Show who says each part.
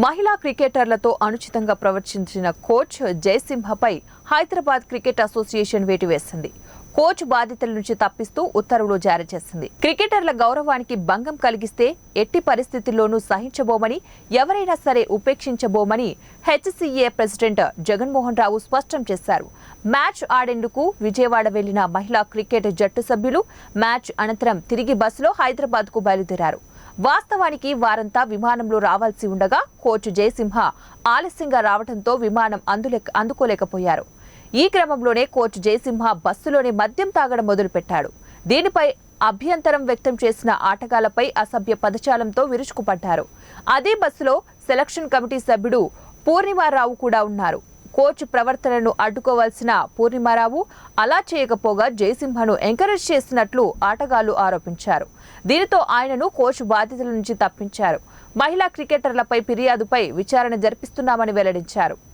Speaker 1: మహిళా క్రికెటర్లతో అనుచితంగా ప్రవర్తించిన కోచ్ జయసింహపై హైదరాబాద్ క్రికెట్ అసోసియేషన్ వేటు వేసింది. కోచ్ బాధ్యతల నుంచి తప్పిస్తూ ఉత్తర్వులు జారీ చేసింది. క్రికెటర్ల గౌరవానికి భంగం కలిగిస్తే ఎట్టి పరిస్థితుల్లోనూ సహించబోమని ఎవరైనా సరే ఉపేక్షించబోమని హెచ్సీఏ ప్రెసిడెంట్ జగన్మోహన్ రావు స్పష్టం చేశారు. మ్యాచ్ ఆడేందుకు విజయవాడ వెళ్ళిన మహిళా క్రికెట్ జట్టు సభ్యులు మ్యాచ్ అనంతరం తిరిగి బస్సులో హైదరాబాద్కు బయలుదేరారు. వాస్తవానికి వారంతా విమానంలో రావాల్సి ఉండగా కోచ్ జయసింహ ఆలస్యంగా రావడంతో విమానం అందులేక అందుకోలేకపోయారు. ఈ క్రమంలోనే కోచ్ జయసింహ బస్సులోనే మద్యం తాగడం మొదలుపెట్టాడు. దీనిపై అభ్యంతరం వ్యక్తం చేసిన ఆటగాళ్ళపై అసభ్య పదజాలంతో విరుచుకుపడ్డారు. అదే బస్సులో సెలక్షన్ కమిటీ సభ్యుడు పూర్ణిమారావు కూడా ఉన్నారు. కోచ్ ప్రవర్తనను అడ్డుకోవాల్సిన పూర్ణిమారావు అలా చేయకపోగా జయసింహను ఎంకరేజ్ చేసినట్లు ఆటగాళ్ళు ఆరోపించారు. దీనితో ఆయనను కోచ్ బాధ్యతల నుంచి తప్పించారు. మహిళా క్రికెటర్లపై ఫిర్యాదుపై విచారణ జరిపిస్తున్నామని వెల్లడించారు.